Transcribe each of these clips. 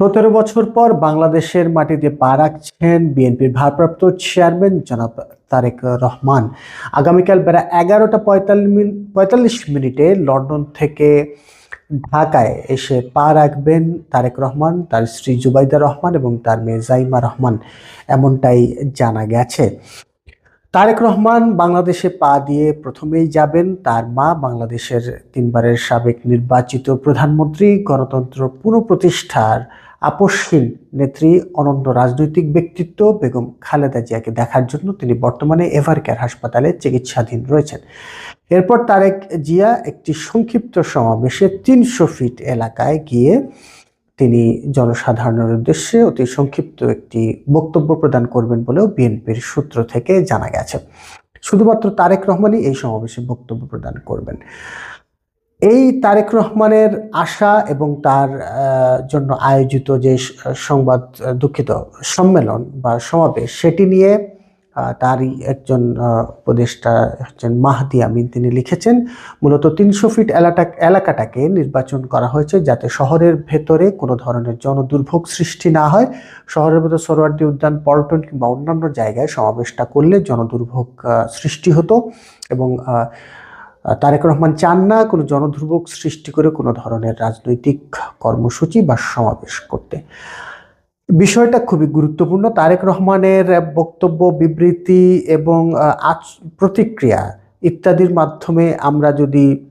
সতেরো বছর পর বাংলাদেশের মাটিতে পা রাখছেন বিএনপির ভারপ্রাপ্ত চেয়ারম্যান জনাব তারেক রহমান। আগামীকাল বেলা এগারোটা পঁয়তাল্লিশ মিনিট লন্ডন থেকে ঢাকায় এসে পা রাখবেন তারেক রহমান, তার স্ত্রী জুবাইদা রহমান এবং তার মেয়ে জাইমা রহমান। এমনটাই জানা গেছে। তারেক রহমান বাংলাদেশে পা দিয়ে প্রথমেই যাবেন। তার মা বাংলাদেশের তিনবারের সাবেক নির্বাচিত প্রধানমন্ত্রী, গণতন্ত্র পুনঃপ্রতিষ্ঠার আপসহীন নেত্রী, অনন্য রাজনৈতিক ব্যক্তিত্ব বেগম খালেদা জিয়াকে দেখার জন্য তিনি বর্তমানে এভারকেয়ার হাসপাতালে চিকিৎসাধীন রয়েছেন। এরপর তারেক জিয়া একটি সংক্ষিপ্ত সমাবেশে তিনশো ফিট এলাকায় গিয়ে তিনি জনসাধারণের উদ্দেশ্যে অতি সংক্ষিপ্ত একটি বক্তব্য প্রদান করবেন বলেও বিএনপির সূত্র থেকে জানা গেছে। শুধুমাত্র তারেক রহমানই এই সমাবেশে বক্তব্য প্রদান করবেন। এই তারেক রহমানের আশা এবং তার জন্য আয়োজিত যে সংবাদ দুঃখিত সম্মেলন বা সমাবেশ, সেটি নিয়ে তারই একজন উপদেষ্টা হচ্ছেন মাহদি আমিন। তিনি লিখেছেন, মূলত তিনশো ফিট এলাকা এলাকাটাকে নির্বাচন করা হয়েছে যাতে শহরের ভেতরে কোনো ধরনের জনদুর্ভোগ সৃষ্টি না হয়। শহরের ভেতর সরোয়ার্দী উদ্যান, পল্টন কিংবা অন্যান্য জায়গায় সমাবেশটা করলে জনদুর্ভোগ সৃষ্টি হতো এবং তারেক রহমান চান না কোনো জনদুর্ভোগ সৃষ্টি করে কোনো ধরনের রাজনৈতিক কর্মসূচি বা সমাবেশ করতে। বিষয়টা খুবই গুরুত্বপূর্ণ। তারেক রহমানের বক্তব্য, বিবৃতি এবং আচ- প্রতিক্রিয়া ইত্যাদির মাধ্যমে আমরা যদি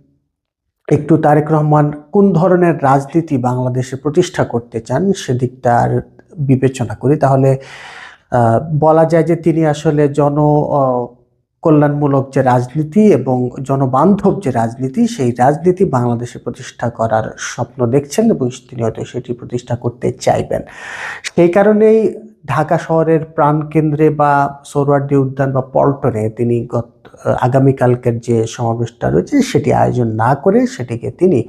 একটু তারেক রহমান কোন ধরনের রাজনীতি বাংলাদেশে প্রতিষ্ঠা করতে চান সেদিকটার বিবেচনা করি। তাহলে বলা যায় যে তিনি আসলে জন কল্যাণমূলক যে রাজনীতি এবং জনবান্ধব যে রাজনীতি, সেই রাজনীতি বাংলাদেশে প্রতিষ্ঠা করার স্বপ্ন দেখছেন এবং তিনি হয়তো সেটি প্রতিষ্ঠা করতে চাইবেন। সেই কারণেই ঢাকা শহরের প্রাণকেন্দ্রে বা সোরওয়ার্দী উদ্যান বা পল্টনে তিনি গত আগামীকালকের যে সমাবেশটা রয়েছে, সেটি আয়োজন না করে সেটিকে তিনি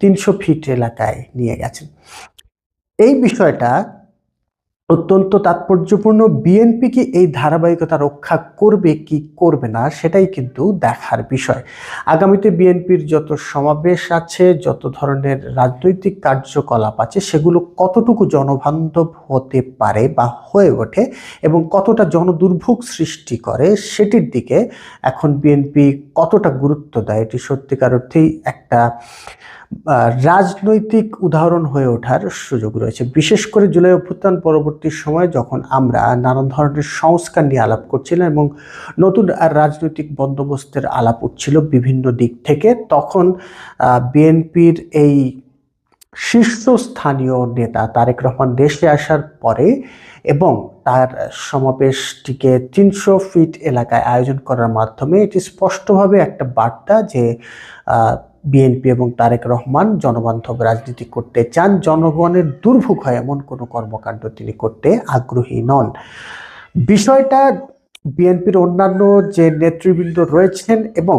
তিনশো ফিট এলাকায় নিয়ে গেছেন। এই বিষয়টা অত্যন্ত তাৎপর্যপূর্ণ। বিএনপি কি এই ধারাবাহিকতা রক্ষা করবে, কি করবে না, সেটাই কিন্তু দেখার বিষয়। আগামীতে বিএনপির যত সমাবেশ আছে, যত ধরনের রাজনৈতিক কার্যকলাপ আছে, সেগুলো কতটুকু জনবান্ধব হতে পারে বা হয়ে ওঠে এবং কতটা জনদুর্ভোগ সৃষ্টি করে, সেটির দিকে এখন বিএনপি কতটা গুরুত্ব দেয় এটি সত্যিকার অর্থেই একটা রাজনৈতিক উদাহরণ হয়ে ওঠার সুযোগ রয়েছে। বিশেষ করে জুলাই অভ্যুত্থান পরবর্তী সময় যখন আমরা নানান ধরনের সংস্কার নিয়ে আলাপ করছিলাম এবং নতুন রাজনৈতিক বন্দোবস্তের আলাপ উঠছিল বিভিন্ন দিক থেকে, তখন বিএনপির এই শীর্ষস্থানীয় নেতা তারেক রহমান দেশে আসার পরে এবং তার সমাবেশটিকে তিনশো ফিট এলাকায় আয়োজন করার মাধ্যমে এটি স্পষ্টভাবে একটা বার্তা যে বিএনপি এবং তারেক রহমান জনবান্ধব রাজনীতি করতে চান, জনগণের দুর্ভোগ হয় এমন কোনো কর্মকাণ্ড তিনি করতে আগ্রহী নন। বিষয়টা বিএনপির অন্যান্য যে নেতৃবৃন্দ রয়েছেন এবং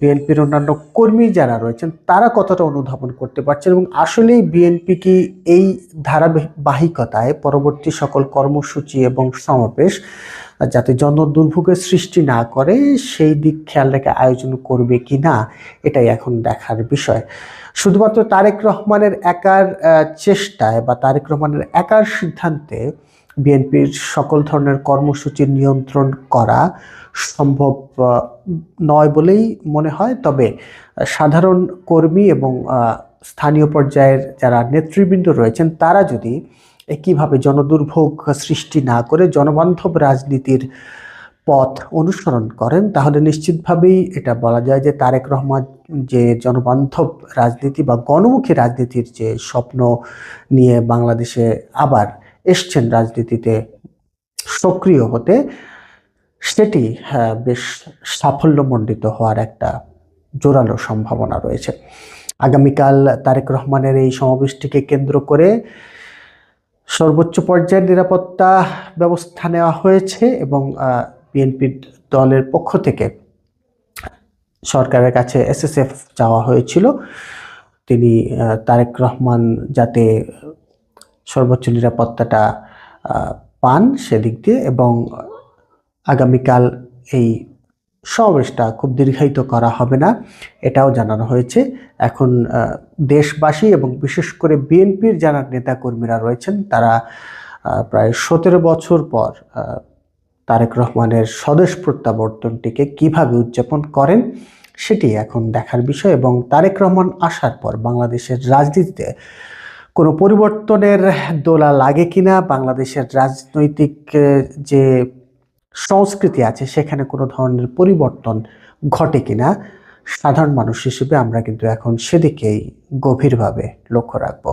বিএনপির অন্যান্য কর্মী যারা রয়েছেন, তারা কতটা অনুধাবন করতে পারছেন এবং আসলেই বিএনপি কি এই ধারাবাহিকতায় পরবর্তী সকল কর্মসূচি এবং সমাবেশ, যাতে জন দুর্ভোগের সৃষ্টি না করে, সেই দিক খেয়াল রেখে আয়োজন করবে কি না এটাই এখন দেখার বিষয়। শুধুমাত্র তারেক রহমানের একার চেষ্টায় বা তারেক রহমানের একার সিদ্ধান্তে বিএনপির সকল ধরনের কর্মসূচির নিয়ন্ত্রণ করা সম্ভব নয় বলেই মনে হয়। তবে সাধারণ কর্মী এবং স্থানীয় পর্যায়ের যারা নেতৃবৃন্দ রয়েছেন, তারা যদি একইভাবে জনদুর্ভোগ সৃষ্টি না করে জনবান্ধব রাজনীতির পথ অনুসরণ করেন, তাহলে নিশ্চিতভাবেই এটা বলা যায় যে তারেক রহমান যে জনবান্ধব রাজনীতি বা গণমুখী রাজনীতির যে স্বপ্ন নিয়ে বাংলাদেশে আবার এসছেন রাজনীতিতে সক্রিয় হতে সেটি হ্যাঁ, বেশ সাফল্যমণ্ডিত হওয়ার একটা জোরালো সম্ভাবনা রয়েছে। আগামীকাল তারেক রহমানের এই সমাবেশটিকে কেন্দ্র করে সর্বোচ্চ পর্যায়ের নিরাপত্তা ব্যবস্থা নেওয়া হয়েছে এবং বিএনপির দলের পক্ষ থেকে সরকারের কাছে এসএসএফ চাওয়া হয়েছিল। তিনি তারেক রহমান যাতে সর্বোচ্চ নিরাপত্তাটা পান সেদিক দিয়ে এবং আগামীকাল এই সমাবেশটা খুব দীর্ঘায়িত করা হবে না, এটাও জানানো হয়েছে। এখন দেশবাসী এবং বিশেষ করে বিএনপির যারা নেতাকর্মীরা রয়েছেন, তারা প্রায় সতেরো বছর পর তারেক রহমানের স্বদেশ প্রত্যাবর্তনটিকে কীভাবে উদযাপন করেন, সেটি এখন দেখার বিষয় এবং তারেক রহমান আসার পর বাংলাদেশের রাজনীতিতে কোনো পরিবর্তনের দোলা লাগে কিনা, বাংলাদেশের রাজনৈতিক যে সংস্কৃতি আছে, সেখানে কোনো ধরনের পরিবর্তন ঘটে কিনা, সাধারণ মানুষ হিসেবে আমরা কিন্তু এখন সেদিকেই গভীরভাবে লক্ষ্য রাখব।